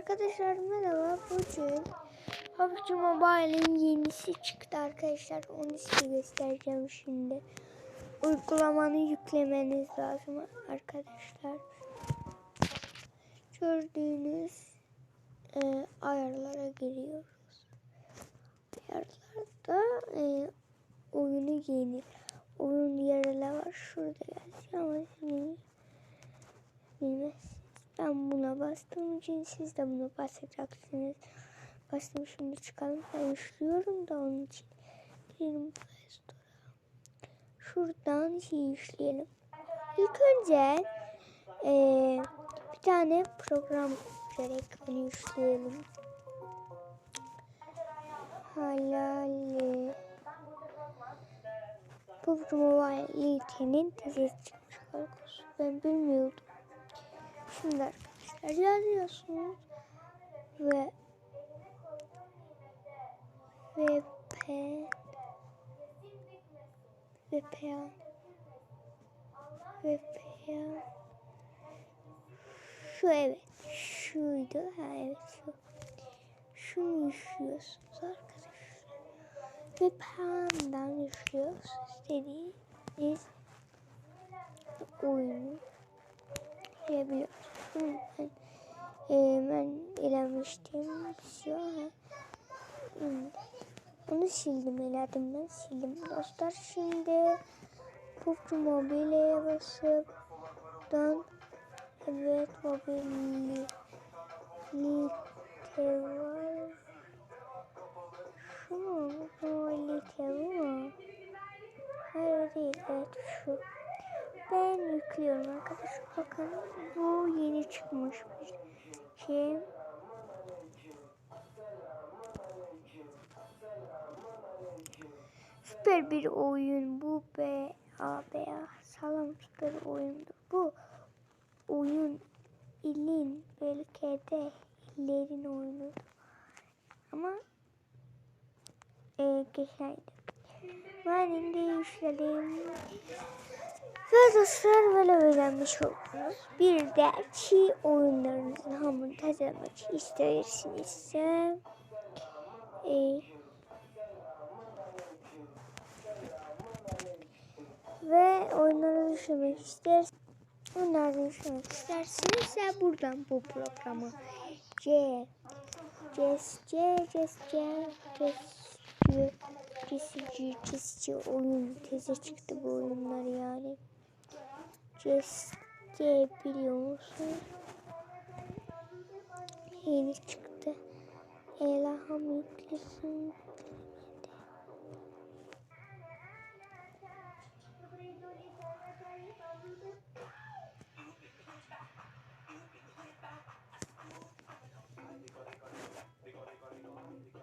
Arkadaşlar merhaba. Bugün PUBG Mobile'in yenisi çıktı arkadaşlar. Onu size göstereceğim şimdi. Uygulamanı yüklemeniz lazım arkadaşlar. Gördüğünüz e, ayarlara giriyoruz. Ayarlarda e, oyunu yeni. Oyun yerine var. Şurada yazıyor ama bilmezsiniz. Ben buna bastığım için siz de buna basacaksınız. Bastım şimdi çıkalım. Ben işliyorum da onun için. Girelim Play. Şuradan şey işleyelim. İlk önce eee, bir tane program gerek onu işleyelim. Halali. PUBG Mobile Lite'nin tezesi çıkmış arkadaşlar. Ben bilmiyordum. Şimdi arkadaşlar. Yazıyorsunuz. Ve ve pen ve şu evet şuydu. Ha evet şu. Şunu üşüyorsunuz arkadaşlar. Ve pandan üşüyorsunuz istediğiniz oyunu bunu ben, e, ben elemiştim. Onu sildim eledim ben sildim. Dostlar şimdi PUBG Mobile'ye basıp dan evet mobili bakın bu yeni çıkmış bir şey. Süper bir oyun bu be. Abi salam süper oyundur bu. Oyun ilin belki de illerin oyunudur. Ama e, geçerli ben de işledim dostlar böyle öğrenmiş oldunuz bir de çiğ oyunlarınızın hamurunu tazelamak isterseniz e, ve oyunları düşünmek isterseniz oyunları düşünmek isterseniz de buradan bu programı C C C C C C C C C oyun teze çıktı bu oyunlar yani C biliyor musun? Yeni çıktı. Elham yüklesin.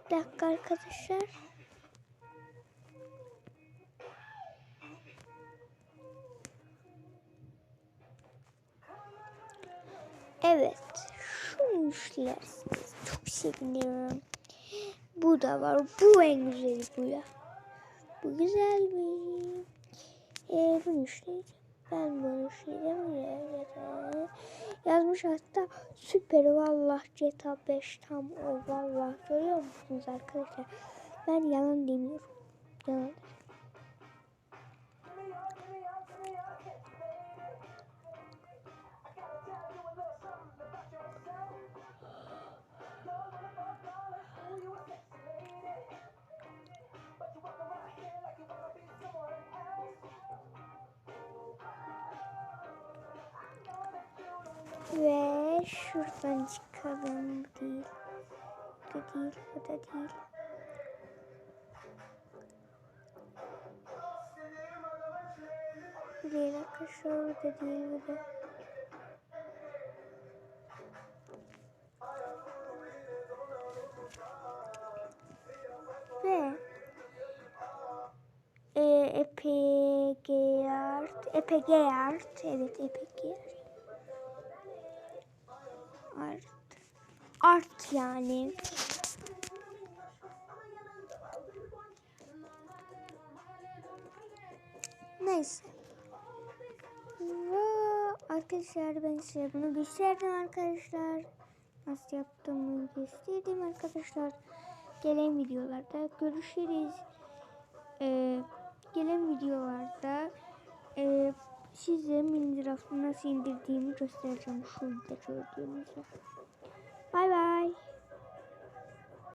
Bir dakika arkadaşlar. Evet. Şunu işlersiniz. Çok sevinirim. Bu da var. Bu en güzeli bu ya. Bu güzel mi? Ee, bunu işleyeceğim. Ben bunu işleyeceğim. Yazmış hatta süper vallah GTA 5 tam o vallah görüyor musunuz arkadaşlar? Ben yalan demiyorum. Yalan. Ve şuradan çıkalım. Bu değil. Bu da değil. Bu da değil. Bu değil arkadaşlar. Bu da değil. Bu da. Ve e, EPG Art, evet EPG Art. Art. Yani. Neyse. Ve arkadaşlar ben size bunu gösterdim arkadaşlar. nasıl yaptığımı gösterdim arkadaşlar. Gelen videolarda görüşürüz. Ee, gelen videolarda size Minecraft'ı nasıl indirdiğimi göstereceğim. Şurada gördüğünüz gibi. Bay bay.